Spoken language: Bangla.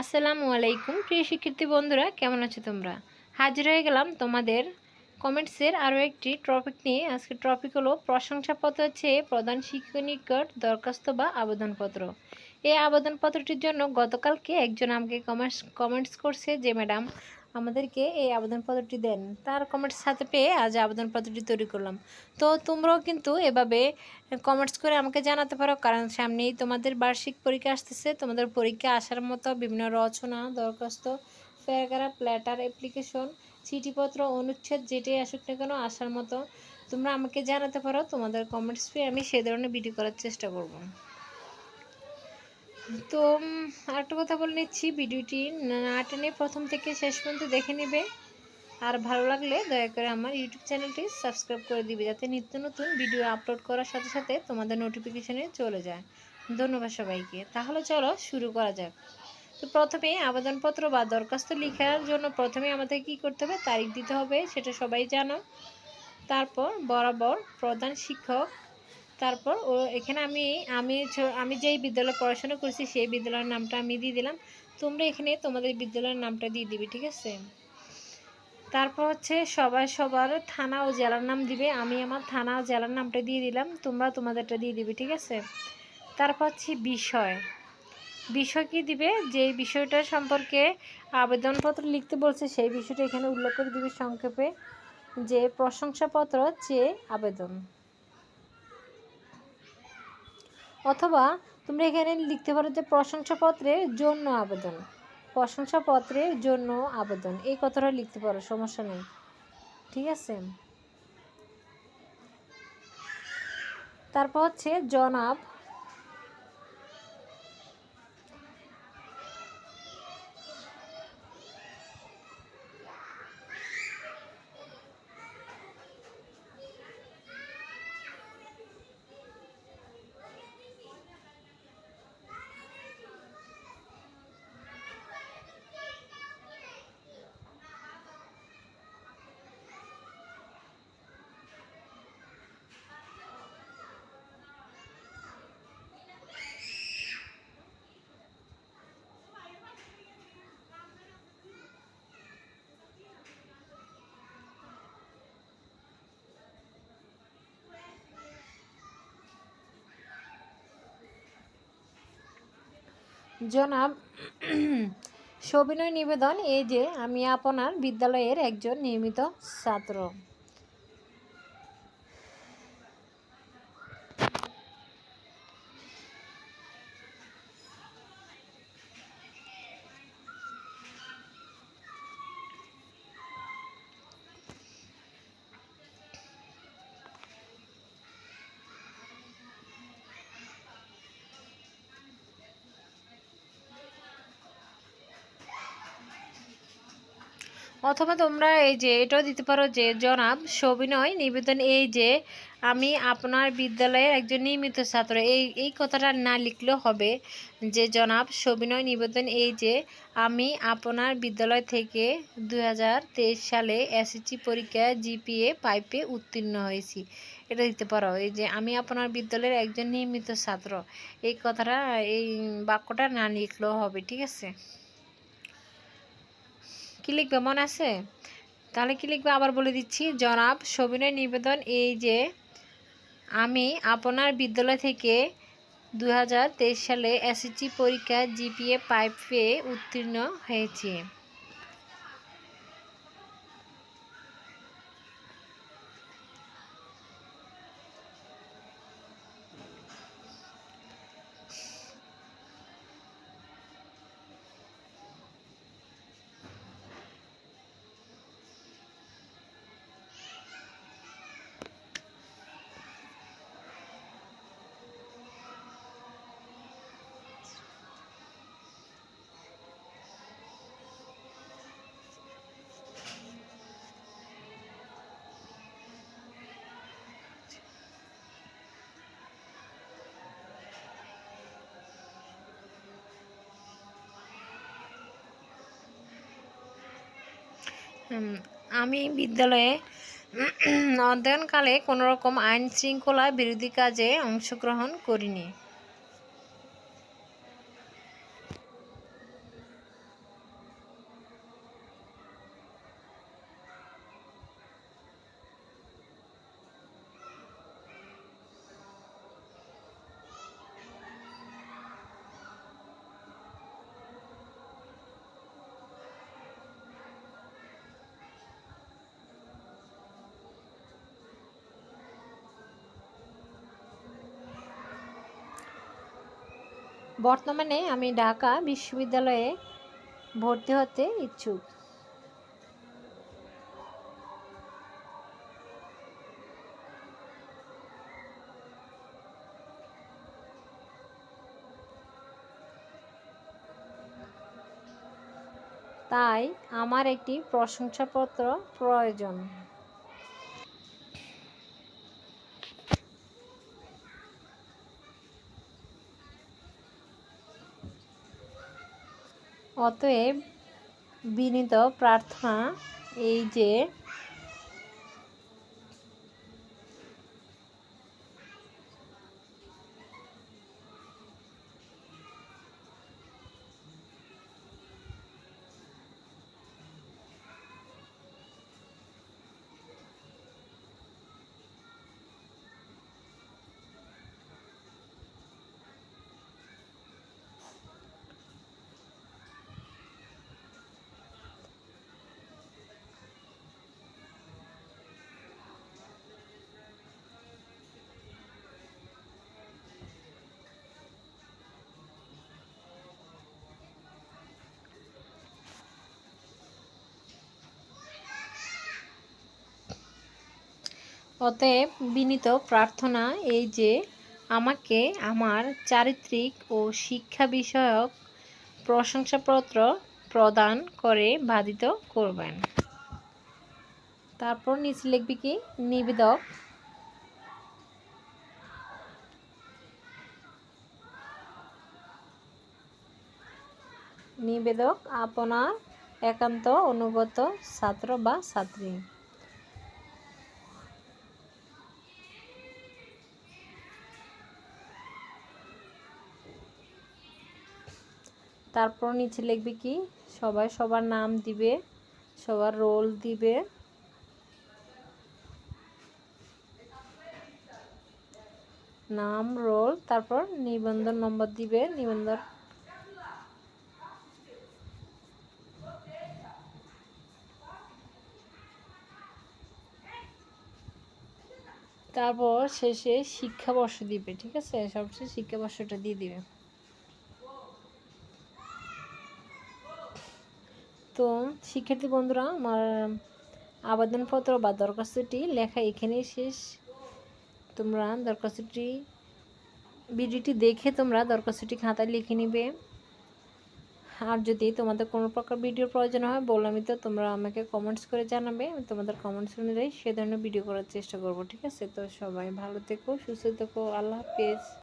আসসালামু আলাইকুম, প্রিয় শিক্ষার্থী বন্ধুরা, কেমন আছো তোমরা? হাজির হয়ে গেলাম তোমাদের কমেন্টসের আরও একটি টপিক নিয়ে। আজকে টপিক হলো প্রশংসাপত্র চেয়ে প্রধান শিক্ষক নিকট দরখাস্ত বা আবেদনপত্র। এই আবেদনপত্রটির জন্য গতকালকে একজন আমাকে কমেন্টস কমেন্টস করছে যে, ম্যাডাম আমাদেরকে এই আবেদনপত্রটি দেন। তার কমেন্টস সাথে পেয়ে আজ আবেদনপত্রটি তৈরি করলাম। তো তোমরাও কিন্তু এভাবে কমেন্টস করে আমাকে জানাতে পারো, কারণ সামনেই তোমাদের বার্ষিক পরীক্ষা আসতেছে। তোমাদের পরীক্ষা আসার মতো বিভিন্ন রচনা, দরখাস্ত, প্যারাগ্রাফ, লেটার, অ্যাপ্লিকেশন, চিঠিপত্র, অনুচ্ছেদ যেটাই আসুক না কেন আসার মতো তোমরা আমাকে জানাতে পারো। তোমাদের কমেন্টস পেয়ে আমি সে ধরনের ভিডিও করার চেষ্টা করব। তো আরেকটা কথা বলে নিচ্ছি, ভিডিওটি না টেনে প্রথম থেকে শেষ পর্যন্ত দেখে নেবে। আর ভালো লাগলে দয়া করে আমার ইউটিউব চ্যানেলটি সাবস্ক্রাইব করে দিবে, যাতে নিত্য নতুন ভিডিও আপলোড করার সাথে সাথে তোমাদের নোটিফিকেশনে চলে যায়। ধন্যবাদ সবাইকে। তাহলে চলো শুরু করা যাক। তো প্রথমে আবেদনপত্র বা দরখাস্ত লেখার জন্য প্রথমে আমাদের কি করতে হবে? তারিখ দিতে হবে, সেটা সবাই জানো। তারপর বরাবর প্রধান শিক্ষক তারপর ও এখানে আমি আমি আমি যেই বিদ্যালয়ে পড়াশোনা করছি সেই বিদ্যালয়ের নামটা আমি দিয়ে দিলাম। তোমরা এখানে তোমাদের বিদ্যালয়ের নামটা দিয়ে দিবে, ঠিক আছে? তারপর হচ্ছে সবাই সবার থানা ও জেলার নাম দিবে। আমি আমার থানা ও জেলার নামটা দিয়ে দিলাম, তোমরা তোমাদেরটা দিয়ে দিবে, ঠিক আছে? তারপর হচ্ছে বিষয়। বিষয় কি দিবে? যে বিষয়টা সম্পর্কে আবেদনপত্র লিখতে বলছে, সেই বিষয়টা এখানে উল্লেখ করে দিবে সংক্ষেপে। যে প্রশংসাপত্র চেয়ে আবেদন। অথবা তোমরা এখানে লিখতে পারো যে প্রশংসাপত্রের জন্য আবেদন। প্রশংসাপত্রের জন্য আবেদন। এই কথাটা লিখতে পারো, সমস্যা নেই। ঠিক আছে? তারপর হচ্ছে জনাব জনাব সবিনয় নিবেদন এই যে আমি আপনার বিদ্যালয়ের একজন নিয়মিত ছাত্র। অথবা তোমরা এই যে এটাও দিতে পারো যে, জনাব সবিনয় নিবেদন এই যে, আমি আপনার বিদ্যালয়ের একজন নিয়মিত ছাত্র। এই এই কথাটা না লিখলেও হবে যে, জনাব সবিনয় নিবেদন এই যে, আমি আপনার বিদ্যালয় থেকে দু হাজার তেইশ সালে এসএসসি পরীক্ষায় জিপিএ পাইপে উত্তীর্ণ হয়েছি। এটা দিতে পারো এই যে, আমি আপনার বিদ্যালয়ের একজন নিয়মিত ছাত্র। এই কথাটা, এই বাক্যটা না লিখলেও হবে, ঠিক আছে? কি লিখবে? মনে আছে? তাহলে কি লিখবে? আবার বলে দিচ্ছি। জনাব সবিনয় নিবেদন, এই যে আমি আপনার বিদ্যালয় থেকে দু হাজার তেইশ সালে এসএসসি পরীক্ষা জিপিএ পাইপ পেয়ে উত্তীর্ণ হয়েছি। আমি বিদ্যালয়ে অধ্যয়নকালে কোনো রকম আইন শৃঙ্খলা বিরোধী কাজে অংশগ্রহণ করিনি। বর্তমানে আমি ঢাকা বিশ্ববিদ্যালয়ে ভর্তি হতে ইচ্ছুক। তাই আমার একটি প্রশংসাপত্র প্রয়োজন। অতএব বিনীত প্রার্থনা এই যে অতএব বিনীত প্রার্থনা এই যে আমাকে আমার চারিত্রিক ও শিক্ষা বিষয়ক প্রশংসাপত্র প্রদান করে বাধিত করবেন। তারপর নিচে লিখবি কি? নিবেদক। নিবেদক, আপনার একান্ত অনুগত ছাত্র বা ছাত্রী। তারপর নিচে লিখবে কি? সবাই সবার নাম দিবে, সবার রোল দিবে। নাম রোল তারপর নিবন্ধন নম্বর দিবে, নিবন্ধন তারপর শেষে শিক্ষাবর্ষ দিবে, ঠিক আছে? সবশেষে শিক্ষাবর্ষটা দিয়ে দিবে। তো শিক্ষার্থী বন্ধুরা, আমার আবেদনপত্র বা দরখাস্তটি লেখা এখানেই শেষ। তোমরা দরখাস্তটি, ভিডিওটি দেখে তোমরা দরখাস্তটি খাতায় লিখে নিবে। আর যদি তোমাদের কোনো প্রকার ভিডিওর প্রয়োজন হয় বললাম তো তোমরা আমাকে কমেন্টস করে জানাবে। আমি তোমাদের কমেন্টস অনুযায়ী সে ধরনের ভিডিও করার চেষ্টা করব, ঠিক আছে? তো সবাই ভালো থেকো, সুস্থ থেকো, আল্লাহ হাফেজ।